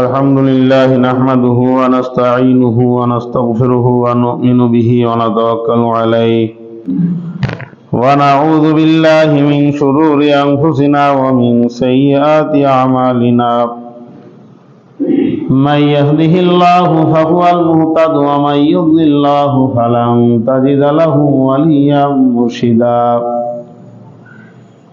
الحمد لله نحمده ونستعينه ونستغفره ونؤمن به ونتوكل عليه ونعوذ بالله من شرور أنفسنا ومن سيئات أعمالنا من يهده الله فهو المهتد ومن يضلل الله فلن تجد له وليا مرشدا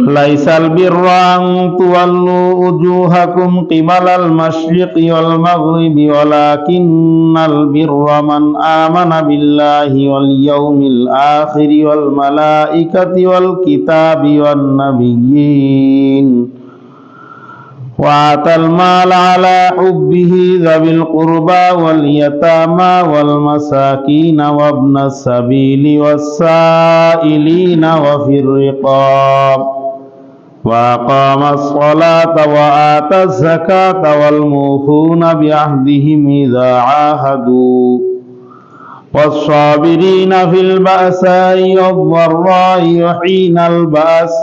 ليس البر أن تولوا وجوهكم قبل المشرق والمغرب ولكن البر من آمن بالله واليوم الآخر والملائكة والكتاب والنبيين وآتى المال على حبه ذوي القربى واليتامى والمساكين وابن السبيل والسائلين وفي الرقاب وأقام الصلاة وآتى الزكاة والموفون بعهدهم إذا عاهدوا. والصابرين في البأساء والضراء وحين البأس.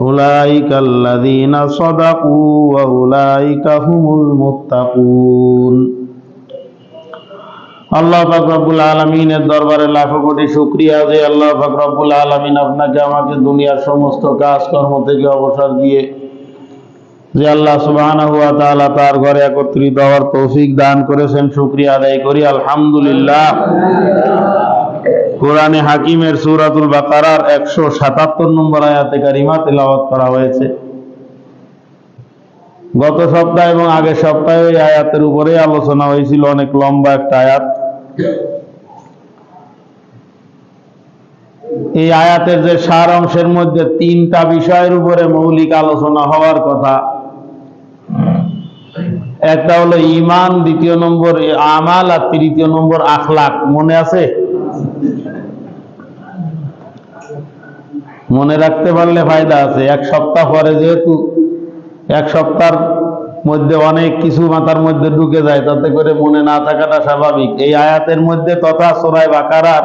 أولئك الذين صدقوا وأولئك هم المتقون. আল্লাহ পাক রব্বুল আলমিনের দরবারে লাখো কোটি শুক্রিয়া যে আল্লাহ পাক রব্বুল আলমিন আপনাকে, আমাকে দুনিয়ার সমস্ত কাজকর্ম থেকে অবসর দিয়ে যে আল্লাহ তাআলা তার ঘরে একত্রিত হওয়ার তৌফিক দান করেছেন, শুক্রিয়া আদায় করি। আলহামদুলিল্লাহ। কোরআনে হাকিমের সূরাতুল বাকারার একশো সাতাত্তর নম্বর আয়াতে কারিমা তেলাওয়াত করা হয়েছে। গত সপ্তাহ এবং আগের সপ্তাহে এই আয়াতের উপরে আলোচনা হয়েছিল, অনেক লম্বা একটা আয়াত। এই আয়াতের যে সার অংশের মধ্যে তিনটা বিষয়ের উপরে মৌলিক আলোচনা হওয়ার কথা। একটা হলো ইমান দ্বিতীয় নম্বর আমাল, আর তৃতীয় নম্বর আখলাক। মনে আছে? মনে রাখতে পারলে ফায়দা আছে। এক সপ্তাহ পরে যেহেতু এক সপ্তাহের মধ্যে অনেক কিছু মাথার মধ্যে ঢুকে যায়, তাতে করে মনে না থাকাটা স্বাভাবিক। এই আয়াতের মধ্যে তথা সোরায় বাকারার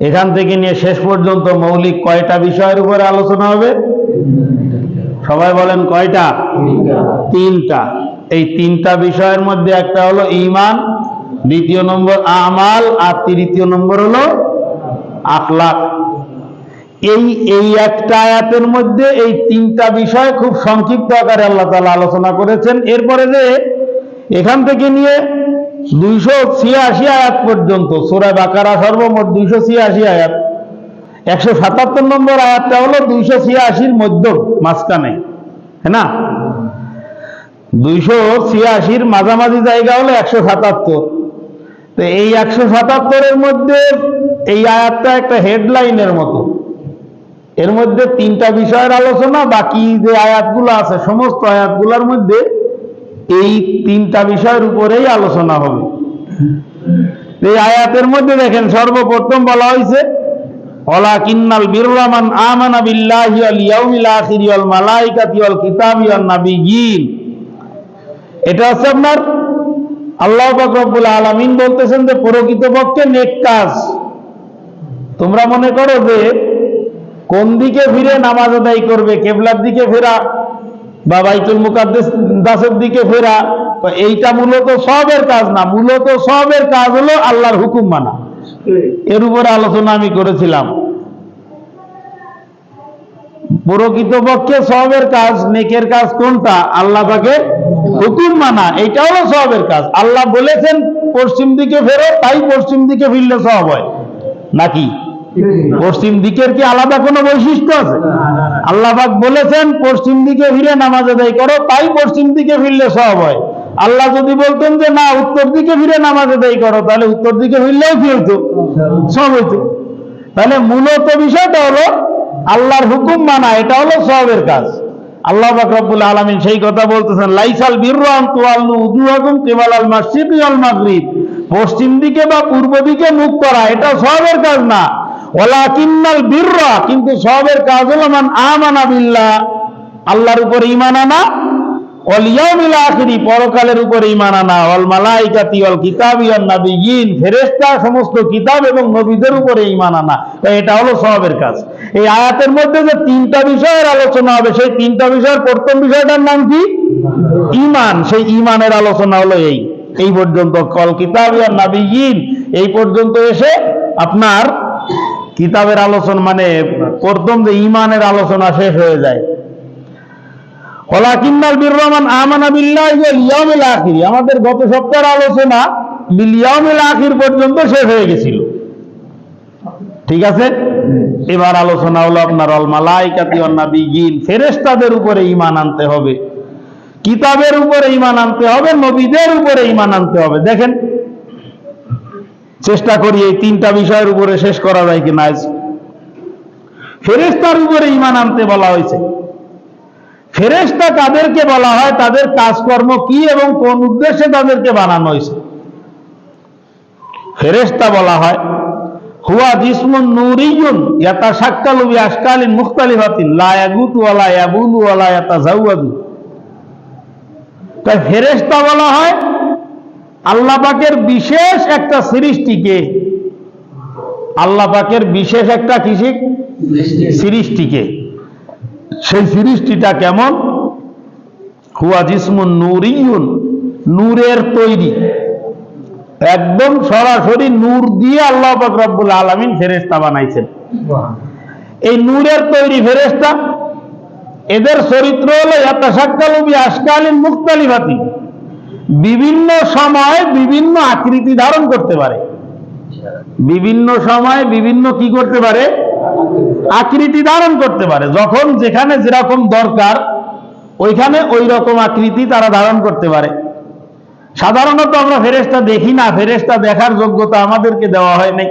এখান থেকে নিয়ে শেষ পর্যন্ত মৌলিক কয়টা বিষয়ের উপরে আলোচনা হবে? সবাই বলেন কয়টা? তিনটা। এই তিনটা বিষয়ের মধ্যে একটা হলো ইমান দ্বিতীয় নম্বর আমাল, আর তৃতীয় নম্বর হলো আখলাক এই এই একটা আয়াতের মধ্যে এই তিনটা বিষয় খুব সংক্ষিপ্ত আকারে আল্লাহ তালা আলোচনা করেছেন। এরপরে যে এখান থেকে নিয়ে দুইশো ছিয়াশি আয়াত পর্যন্ত, সোরা বাকারা সর্বমোট দুইশো ছিয়াশি আয়াত। একশো সাতাত্তর নম্বর আয়াতটা হলো দুইশো ছিয়াশির মধ্য, মাঝখানে। হ্যাঁ না? দুইশো ছিয়াশির মাঝামাঝি জায়গা হলো একশো সাতাত্তর। তো এই একশো সাতাত্তরের মধ্যে এই আয়াতটা একটা হেডলাইনের মতো। এর মধ্যে তিনটা বিষয়ের আলোচনা, বাকি যে আয়াতগুলো আছে, সমস্ত আয়াতগুলোর মধ্যে এই তিনটা বিষয়ের উপরেই আলোচনা হবে। এই আয়াতের মধ্যে দেখেন, সর্বপ্রথম বলা হয়েছে ওলা কিন্নাল বিররামান আমানা বিল্লাহি ওয়াল ইয়াউমিল আখির ওয়াল মালাইকাতি ওয়াল কিতাবি ওয়ান নাবিয়িন এটা হচ্ছে আপনার, আল্লাহ পাক রব্বুল আলামিন বলতেছেন যে, প্রকৃতপক্ষে নেক কাজ। তোমরা মনে করো যে কোন দিকে ফিরে নামাজ আদায় করবে? কেবলার দিকে ফেরা? বা বাইতুল মুকাদ্দেস দাসের দিকে ফেরা? তো এইটা মূলত সবের কাজ না, মূলত সবের কাজ হলো আল্লাহর হুকুম মানা। এর উপরে আলোচনা আমি করেছিলাম। প্রকৃতপক্ষে সবের কাজ, নেকের কাজ কোনটা? আল্লাহ পাকে হুকুম মানা। এইটা হলো সবের কাজ। আল্লাহ বলেছেন, পশ্চিম দিকে ফেরো, তাই পশ্চিম দিকে ফিরলে সব হয়। নাকি? পশ্চিম দিকের কি আলাদা কোনো বৈশিষ্ট্য আছে? আল্লাহবাক বলেছেন পশ্চিম দিকে ফিরে নামাজ আদায় করো তাই পশ্চিম দিকে ফিরলে সব হয়। আল্লাহ যদি বলতেন যে না উত্তর দিকে ফিরে নামাজ আদায় করো তাহলে উত্তর দিকে ফিরলেও কি হইতো? সব হইতো। তাহলে মূলত বিষয়টা হলো আল্লাহর হুকুম মানা এটা হলো সবের কাজ। আল্লাহ পাক রব্বুল আলামিন সেই কথা বলতেছেন লাইসাল বিররান তুয়াল্লু উজুহাকুম কিবালাল মাসরিকি ওয়াল মাগরিব। পশ্চিম দিকে বা পূর্ব দিকে মুখ করা এটা সবের কাজ না। কিন্তু সবের কাজ হলো মান আমানা আল্লাহর উপর ঈমান আনা পরকালের উপরে ইমান আনা অল ফেরেশতা সমস্ত কিতাব এবং নবীদের উপরে ইমান আনা। এটা হলো সওয়াবের কাজ। এই আয়াতের মধ্যে যে তিনটা বিষয়ের আলোচনা হবে, সেই তিনটা বিষয়ের প্রথম বিষয়টার নাম কি? ইমান সেই ইমানের আলোচনা হলো এই। এই পর্যন্ত কল কিতাব আর নাবিয়িন এই পর্যন্ত এসে আপনার কিতাবের আলোচনা মানে প্রথম যে ইমানের আলোচনা শেষ হয়ে যায়। ওলাকিন্নাল বিররহমান আমানা বিল্লাহি ইয়াউমিল আখির। আমাদের গত সপ্তাহের আলোচনা বিল ইয়াউমিল আখির পর্যন্ত শেষ হয়ে গেছিল। ঠিক আছে? এবার আলোচনা হলো আপনার অল মালাইকাতি ওয়ান নাবিয়িন ফেরেশতাদের উপরে ঈমান আনতে হবে। কিতাবের উপরে ইমান আনতে হবে, নবীদের উপরে ইমান আনতে হবে। দেখেন চেষ্টা করি এই তিনটা বিষয়ের উপরে শেষ করা যায় কিনা আজ। ফেরেশতার উপরে ইমান আনতে বলা হয়েছে। ফেরেশতা তাদেরকে বলা হয়, তাদের কাজকর্ম কি এবং কোন উদ্দেশ্যে তাদেরকে বানানো হয়েছে। ফেরেশতা বলা হয়, হুয়া জিসমুন নূরিয়ুন ইয়াতাশাক্কালু বিআশকালিন মুখতালিফাতিন, লা ইয়াগুতু তাই ফেরেশতা বলা হয় আল্লাহ পাকের বিশেষ একটা সৃষ্টিকে আল্লাহ পাকের বিশেষ একটা কৃষি সৃষ্টিকে সেই সৃষ্টিটা কেমন? হুয়া জিসমুন নূরিয়ুন, নূরের তৈরি। একদম সরাসরি নূর দিয়ে আল্লাহ পাক রব্বুল আলামিন ফেরেশতা বানাইছেন। এই নূরের তৈরি ফেরেশতা, এদের চরিত্র হলো ইয়াতাশাক্কালু বিআশকালিন মুখতালিফাতি। বিভিন্ন সময় বিভিন্ন আকৃতি ধারণ করতে পারে। বিভিন্ন সময় বিভিন্ন কি করতে পারে? আকৃতি ধারণ করতে পারে। যখন যেখানে যেরকম দরকার ওইখানে ওই রকম আকৃতি তারা ধারণ করতে পারে। সাধারণত আমরা ফেরেশতা দেখি না। ফেরেশতা দেখার যোগ্যতা আমাদেরকে দেওয়া হয় নাই।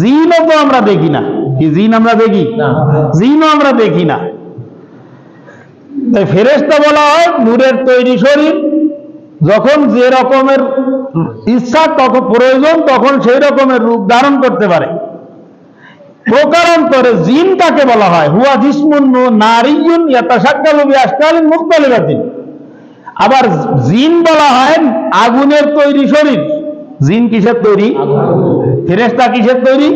জিনও তো আমরা দেখি না। কি জিন আমরা দেখি? জিনও আমরা দেখি না। তাই ফেরেশতা বলা হয় নূরের তৈরি শরীর যখন যে রকমের ইচ্ছা তখন প্রয়োজন, তখন সেই রকমের রূপ ধারণ করতে পারে। প্রকারান্তরে জিন কাকে বলা হয়। হুয়া জিসমুন নারিয়ুন ইয়াতাশাক্কালু বিআশকালিন মুখতালিফাতিন আবার জিন বলা হয় আগুনের তৈরি শরীর। জিন কিসের তৈরি? ফেরেশতা কিসের তৈরি?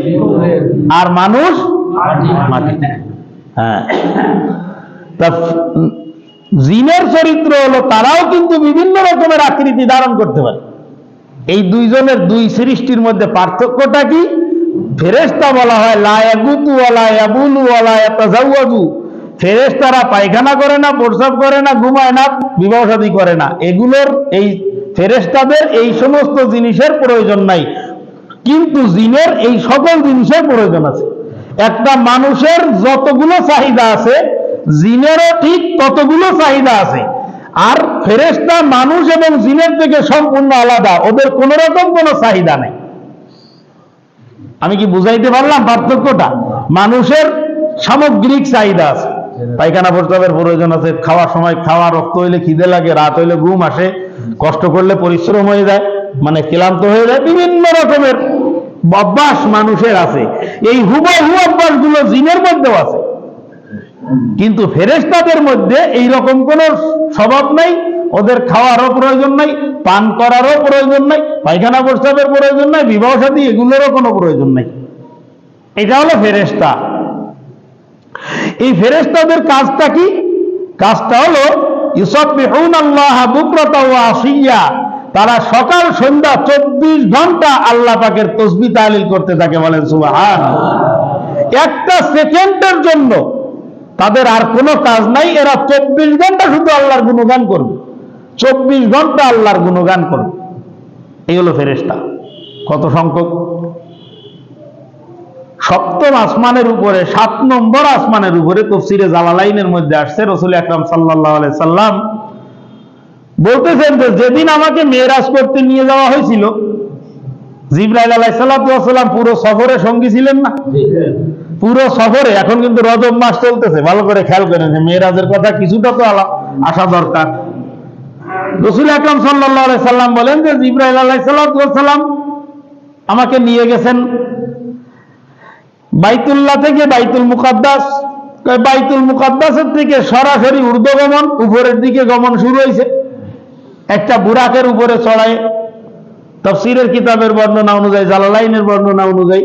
আর মানুষ? মাটি। হ্যাঁ। জিনের চরিত্র হলো তারাও কিন্তু বিভিন্ন রকমের আকৃতি ধারণ করতে পারে। এই দুইজনের দুই সৃষ্টির মধ্যে পার্থক্যটা কি? ফেরেশতা বলা হয় লায়াগুতু ওয়ালা ইয়াতাজাওয়াজু। ফেরেশতারা পায়খানা করে না প্রস্রাব করে না, ঘুমায় না, বিবাহ করে না। এগুলোর এই ফেরেশতাদের এই সমস্ত জিনিসের প্রয়োজন নাই। কিন্তু জিনের এই সকল জিনিসের প্রয়োজন আছে। একটা মানুষের যতগুলো চাহিদা আছে জিনেরও ঠিক ততগুলো চাহিদা আছে। আর ফেরেশতা মানুষ এবং জিনের থেকে সম্পূর্ণ আলাদা, ওদের কোন রকম কোনো চাহিদা নেই। আমি কি বুঝাইতে পারলাম পার্থক্যটা? মানুষের সামগ্রিক চাহিদা আছে। পায়খানা প্রস্রাবের প্রয়োজন আছে, খাওয়ার সময় খাওয়া, রক্ত হইলে খিদে লাগে, রাত হইলে ঘুম আসে, কষ্ট করলে পরিশ্রম হয়ে যায় মানে ক্লান্ত হয়ে যায়, বিভিন্ন রকমের অভ্যাস মানুষের আছে। এই হুবহু অভ্যাসগুলো জিনের মধ্যেও আছে। কিন্তু ফেরেশতাদের মধ্যে এই রকম কোন স্বভাব নাই। ওদের খাওয়ারও প্রয়োজন নাই, পান করারও প্রয়োজন নাই, পায়খানা প্রস্রাবের প্রয়োজন নাই, বিবাহ সাথী এগুলোরও কোনো প্রয়োজন নাই। এটা হলো ফেরেশতা। এই ফেরেশতাদের কাজটা কি? কাজটা হলো তারা সকাল, সন্ধ্যা চব্বিশ ঘণ্টা আল্লাহ পাকের তসবি তাহলিল করতে থাকে বলেন সুবহান একটা সেকেন্ডের জন্য তাদের আর কোনো কাজ নাই, এরা চব্বিশ ঘণ্টা শুধু আল্লাহর গুণগান করবে। চব্বিশ ঘণ্টা আল্লাহর গুণগান করবে। এই হলো ফেরেশতা। কত সংখ্যক? সপ্তম আসমানের উপরে, সাত নম্বর আসমানের উপরে তফসিরে জালালাইনের মধ্যে আসছে রসুল আকরাম সাল্লাহ সাল্লাম। বলতেছেন যে, যেদিন আমাকে মেয়েরাজ করতে নিয়ে যাওয়া হয়েছিল, জিব্রাইল আলাহ সাল্লাম পুরো সফরে সঙ্গী ছিলেন না? পুরো সফরে এখন কিন্তু রজব মাস চলতেছে, ভালো করে খেয়াল করেন মেয়েরাজের কথা কিছুটা তো আসা দরকার। রসুল আকরাম সাল্লাহ সাল্লাম বলেন যে, জিব্রাইল আলাহ সাল্লাম আমাকে নিয়ে গেছেন। বাইতুল্লাহ থেকে বাইতুল মুকাদ্দাস বাইতুল মুকাদ্দাসের থেকে সরাসরি ঊর্ধ্বগমন উপরের দিকে গমন শুরু হয়েছে একটা বুরাকের উপরে চড়ায়। তফসিরের কিতাবের বর্ণনা অনুযায়ী, জালালাইনের বর্ণনা অনুযায়ী।